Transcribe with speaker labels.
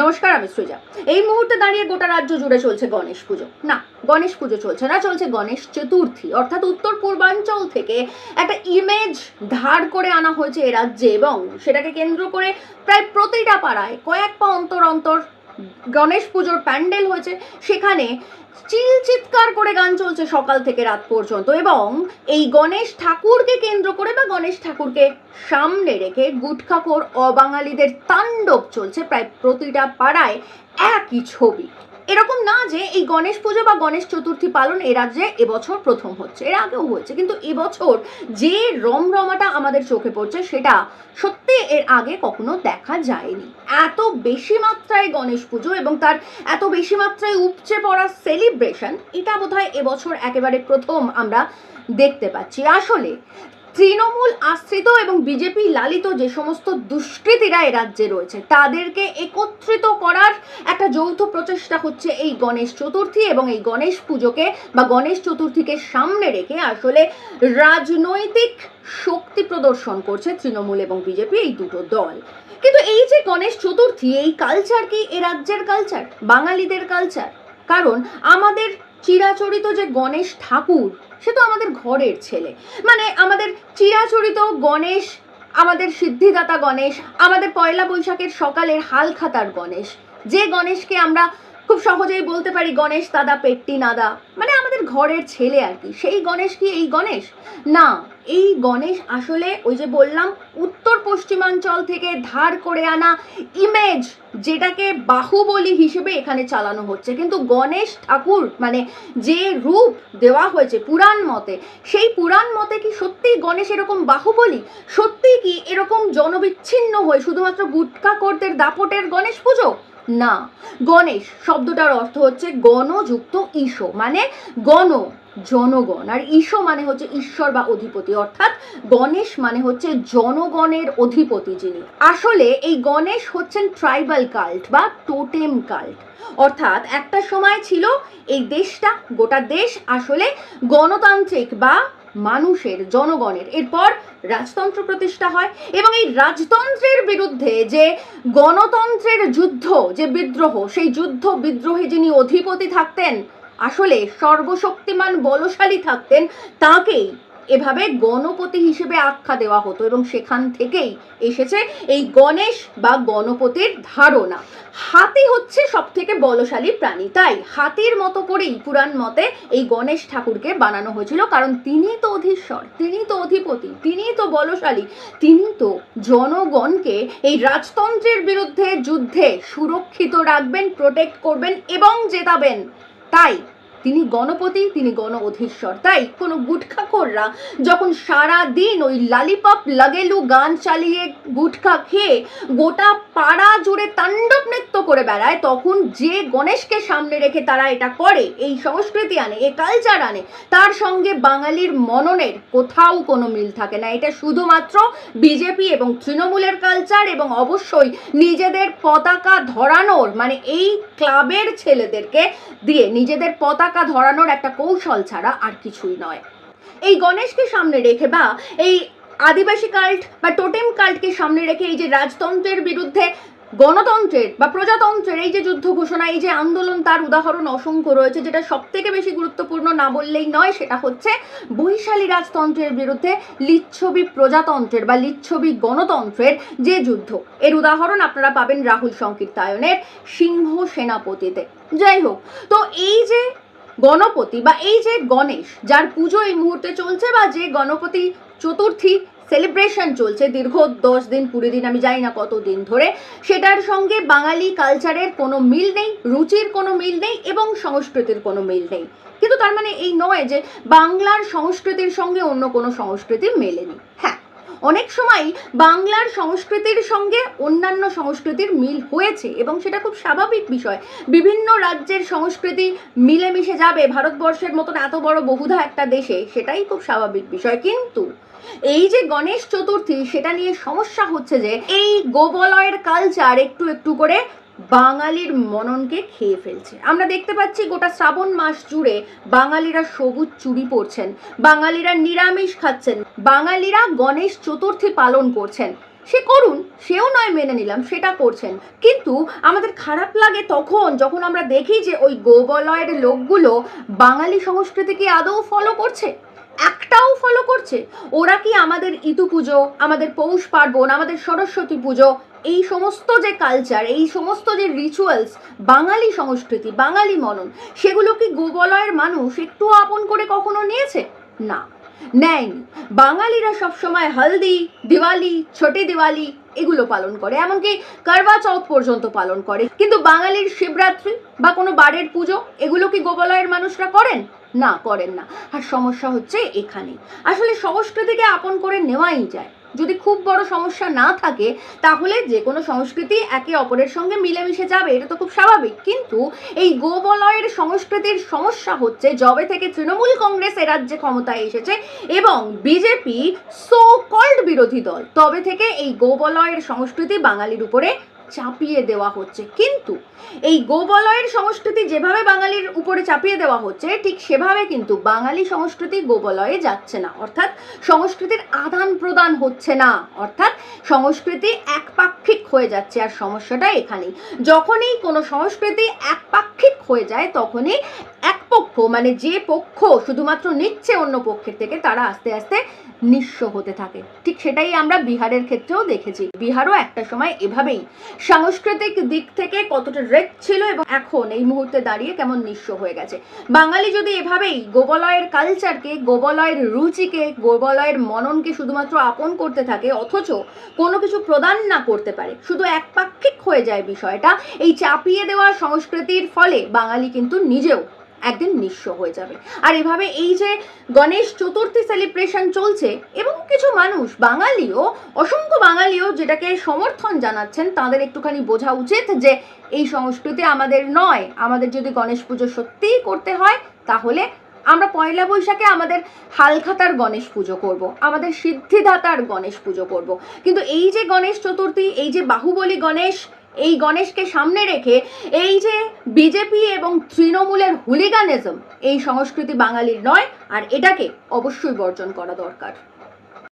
Speaker 1: নমস্কার, আমি সৃজা। এই মুহূর্তে দাঁড়িয়ে গোটা রাজ্য জুড়ে চলছে গণেশ পুজো। না, গণেশ পুজো চলছে না, চলছে গণেশ চতুর্থী, অর্থাৎ উত্তর পূর্বাঞ্চল থেকে একটা ইমেজ ধার করে আনা হয়েছে এ রাজ্যে এবং সেটাকে কেন্দ্র করে প্রায় প্রতিটা পাড়ায় কয়েক পা অন্তর অন্তর গণেশ পুজোর প্যান্ডেল হয়েছে, সেখানে চিল চিৎকার করে গান চলছে সকাল থেকে রাত পর্যন্ত এবং এই গণেশ ঠাকুরকে কেন্দ্র করে বা গণেশ ঠাকুরকে সামনে রেখে গুটখাখোর অবাঙালিদের তাণ্ডব চলছে প্রায় প্রতিটা পাড়ায় একই ছবি। এরকম না যে এই গণেশ পুজো বা গণেশ চতুর্থী পালন এ রাজ্যে এবছর প্রথম হচ্ছে। এর আগেও হয়েছে, কিন্তু এবছর যে রমরমাটা আমাদের চোখে পড়ছে সেটা সত্যি এর আগে কখনো দেখা যায়নি। এত বেশি মাত্রায় গণেশ পুজো এবং তার এত বেশি মাত্রায় উপচে পড়া সেলিব্রেশন এটা বোধহয় এবছর একেবারে প্রথম আমরা দেখতে পাচ্ছি। আসলে তৃণমূল আশ্রিত এবং বিজেপি লালিত যে সমস্ত দুষ্কৃতীরা এ রাজ্যে রয়েছে, তাদেরকে একত্রিত করার একটা যৌথ প্রচেষ্টা হচ্ছে এই গণেশ চতুর্থী এবং এই গণেশ পুজোকে বা গণেশ চতুর্থীকে সামনে রেখে আসলে রাজনৈতিক শক্তি প্রদর্শন করছে তৃণমূল এবং বিজেপি এই দুটো দল। কিন্তু এই যে গণেশ চতুর্থী, এই কালচার কি এ রাজ্যের কালচার বাঙালিদের কালচার কারণ আমাদের চিরাচরিত যে গণেশ ঠাকুর, সে তো আমাদের ঘরের ছেলে। মানে আমাদের চিরাচরিত গণেশ, আমাদের সিদ্ধিদাতা গণেশ, আমাদের পয়লা বৈশাখের সকালের হালখাতার গণেশ। যে গণেশকে আমরা খুব সহজেই বলতে পারি গণেশ দাদা, পেট্টি নাদা। মানে আমাদের ঘরের ছেলে আর কি। সেই গণেশ কি এই গণেশ? না, এই গণেশ আসলে ওই যে বললাম, উত্তর পশ্চিমাঞ্চল থেকে ধার করে আনা ইমেজ যেটাকে বাহুবলী হিসেবে এখানে চালানো হচ্ছে। কিন্তু গণেশ ঠাকুর মানে যে রূপ দেওয়া হয়েছে পুরাণ মতে, সেই পুরাণ মতে কি সত্যিই গণেশ এরকম বাহুবলী? সত্যিই কি এরকম জনবিচ্ছিন্ন হয়ে শুধুমাত্র গুটকা করদের দাপটের গণেশ পুজো? না, গণেশ শব্দটার অর্থ হচ্ছে গণযুক্ত ঈশো মানে গণ, জনগণ। আর ঈশো মানে হচ্ছে ঈশ্বর বা অধিপতি, অর্থাৎ গণেশ মানে হচ্ছে জনগণের অধিপতি যিনি। আসলে এই গণেশ হচ্ছেন ট্রাইবাল কাল্ট বা টোটেম কাল্ট অর্থাৎ একটা সময় ছিল এই দেশটা, গোটা দেশ আসলে গণতান্ত্রিক বা মানুষের, জনগণের। এরপর রাজতন্ত্র প্রতিষ্ঠা হয় এবং এই রাজতন্ত্রের বিরুদ্ধে যে গণতন্ত্রের যুদ্ধ, যে বিদ্রোহ, সেই যুদ্ধ বিদ্রোহে যিনি অধিপতি থাকতেন, আসলে সর্বশক্তিমান বলশালী থাকতেন, তাকেই এভাবে গণপতি হিসেবে আখ্যা দেওয়া হতো এবং সেখান থেকেই এসেছে এই গণেশ বা গণপতির ধারণা। হাতি হচ্ছে সব থেকে বলশালী প্রাণী, তাই হাতির মতো করেই পুরাণ মতে এই গণেশ ঠাকুরকে বানানো হয়েছিল, কারণ তিনি তো অধীশ্বর, তিনি তো অধিপতি, তিনি তো বলশালী, তিনি তো জনগণকে এই রাজতন্ত্রের বিরুদ্ধে যুদ্ধে সুরক্ষিত রাখবেন প্রোটেক্ট করবেন এবং জেতাবেন। তাই তিনি গণপতি, তিনি গণ অধীশ্বর তাই কোনো গুটখাখোররা যখন সারা দিন ওই লালিপপ লাগেলু গান চালিয়ে গুটখা খেয়ে গোটা পাড়া জুড়ে তাণ্ডব নৃত্য করে বেড়ায়, তখন যে গণেশকে সামনে রেখে তারা এটা করে, এই সংস্কৃতি আনে এ কালচার আনে, তার সঙ্গে বাঙালির মননের কোথাও কোনো মিল থাকে না। এটা শুধুমাত্র বিজেপি এবং তৃণমূলের কালচার এবং অবশ্যই নিজেদের পতাকা ধরানোর মানে এই ক্লাবের ছেলেদেরকে দিয়ে নিজেদের পতাকা ধরানোর একটা কৌশল ছাড়া আর কিছুই নয়। এই গণেশকে সামনে রেখে বা এই আদিবাসী কাল্ট বা টোটেম কাল্টকে সামনে রেখে এই যে রাজতন্ত্রের বিরুদ্ধে গণতন্ত্রের বা প্রজাতন্ত্রের এই যে যুদ্ধ ঘোষণা, এই যে আন্দোলন তার উদাহরণ অসংখ্য রয়েছে, যেটা সব থেকে বেশি গুরুত্বপূর্ণ না বললেই নয়, সেটা হচ্ছে বৈশালী রাজতন্ত্রের বিরুদ্ধে লিচ্ছবি প্রজাতন্ত্রের বা লিচ্ছবি গণতন্ত্রের যে যুদ্ধ। এর উদাহরণ আপনারা পাবেন রাহুল সংকীর্তায়নের সিংহ সেনাপতিতে। যাই হোক, তো এই যে গণপতি বা এই যে গণেশ, যার পুজো এই মুহূর্তে চলছে বা যে গণপতি চতুর্থী সেলিব্রেশন চলছে, দীর্ঘ দশ দিন, কুড়ি দিন, আমি জানি না কত দিন ধরে, সেটার সঙ্গে বাঙালি কালচারের কোনো মিল নেই, রুচির কোনো মিল নেই এবং সংস্কৃতির কোনো মিল নেই। কিন্তু তার মানে এই নয় যে বাংলার সংস্কৃতির সঙ্গে অন্য কোনো সংস্কৃতি মেলেনি। হ্যাঁ অনেক সময় বাংলার সংস্কৃতির সঙ্গে অন্যান্য সংস্কৃতির মিল হয়েছে এবং সেটা খুব স্বাভাবিক বিষয়। বিভিন্ন রাজ্যের সংস্কৃতি মিলেমিশে যাবে, ভারতবর্ষের মতন এত বড় বহুধা একটা দেশে, সেটাই খুব স্বাভাবিক বিষয়। কিন্তু এই যে গণেশ চতুর্থী, সেটা নিয়ে সমস্যা হচ্ছে যে, এই গোবলয়ের কালচার একটু একটু করে বাঙালির মননকে খেয়ে ফেলছে। আমরা দেখতে পাচ্ছি গোটা শ্রাবণ মাস জুড়ে বাঙালিরা সবুজ চুরি পরছেন, বাঙালিরা নিরামিষ খাচ্ছেন, বাঙালিরা গণেশ চতুর্থী পালন করছেন। সে করুন, সেও নয় মেনে নিলাম, সেটা করছেন। কিন্তু আমাদের খারাপ লাগে তখন যখন আমরা দেখি যে ওই গোবলয়ের লোকগুলো বাঙালি সংস্কৃতিকে আদৌ ফলো করছে? একটাও ফলো করছে? ওরা কি আমাদের ইতু পুজো আমাদের পৌষ পার্বণ, আমাদের সরস্বতী পুজো এই সমস্ত যে কালচার এই সমস্ত যে রিচুয়ালস বাঙালি সংস্কৃতি, বাঙালি মনন, সেগুলো কি গোবলয়ের মানুষ একটু আপন করে কখনো নিয়েছে? না। নেয়নি। বাঙালিরা সবসময় হলদি, দিওয়ালি, ছোটি দিওয়ালি এগুলো পালন করে, এমনকি কারবা চৌথ পর্যন্ত পালন করে। কিন্তু বাঙালির শিবরাত্রি বা কোনো বারের পুজো, এগুলো কি গোবলয়ের মানুষরা করেন? না করেন না। আর সমস্যা হচ্ছে এখানে। আসলে সংস্কৃতিকে আপন করে নেওয়াই যায়। যদি খুব বড় সমস্যা না থাকে, তাহলে যে কোনো সংস্কৃতি একে অপরের সঙ্গে মিলেমিশে যাবে, এটা তো খুব স্বাভাবিক। কিন্তু এই গোবলয়ের সংস্কৃতির সমস্যা হচ্ছে জবে থেকে তৃণমূল কংগ্রেস এ রাজ্যে ক্ষমতায় এসেছে এবং বিজেপি সো কল্ড বিরোধী দল, তবে থেকে এই গোবলয়ের সংস্কৃতি বাঙালির উপরে চাপিয়ে দেওয়া হচ্ছে। কিন্তু এই গোবলয়ের সংস্কৃতি যেভাবে বাঙালির উপরে চাপিয়ে দেওয়া হচ্ছে, ঠিক সেভাবে কিন্তু বাঙালি সংস্কৃতি গোবলয়ে যাচ্ছে না। অর্থাৎ সংস্কৃতির আদান প্রদান হচ্ছে না। অর্থাৎ সংস্কৃতি একপাক্ষিক হয়ে যাচ্ছে আর সমস্যাটা এখানেই। যখনই কোনো সংস্কৃতি একপাক্ষিক হয়ে যায়, তখনই এক পক্ষ মানে যে পক্ষ শুধুমাত্র নিচ্ছে অন্য পক্ষের থেকে, তারা আস্তে আস্তে নিঃস্ব হতে থাকে। ঠিক সেটাই আমরা বিহারের ক্ষেত্রেও দেখেছি। বিহারও একটা সময় এভাবেই। সাংস্কৃতিক দিক থেকে কতটা রেক ছিল এবং এখন এই মুহূর্তে দাঁড়িয়ে কেমন নিঃস্ব হয়ে গেছে। বাঙালি যদি এভাবেই গোবলয়ের কালচারকে গোবলয়ের রুচিকে, গোবলয়ের মননকে শুধুমাত্র আপন করতে থাকে, অথচ কোনো কিছু প্রদান না করতে পারে, শুধু একপাক্ষিক হয়ে যায় বিষয়টা, এই চাপিয়ে দেওয়া সংস্কৃতির ফলে বাঙালি কিন্তু নিজেও একদিন নিঃস্ব হয়ে যাবে আর এভাবে এই যে গণেশ চতুর্থী সেলিব্রেশন চলছে এবং কিছু মানুষ, বাঙালিও, অসংখ্য বাঙালিও যেটাকে সমর্থন জানাচ্ছেন, তাদের একটুখানি বোঝা উচিত যে এই সংস্কৃতি আমাদের নয় আমাদের যদি গণেশ পুজো সত্যিই করতে হয়, তাহলে আমরা পয়লা বৈশাখে আমাদের হালখাতার গণেশ পুজো করব। আমাদের সিদ্ধিদাতার গণেশ পুজো করব। কিন্তু এই যে গণেশ চতুর্থী, এই যে বাহুবলী গণেশ এই গণেশকে সামনে রেখে এই যে বিজেপি এবং তৃণমূলের হুলিগানিজম, এই সংস্কৃতি বাঙালির নয়, আর এটাকে অবশ্যই বর্জন করা দরকার।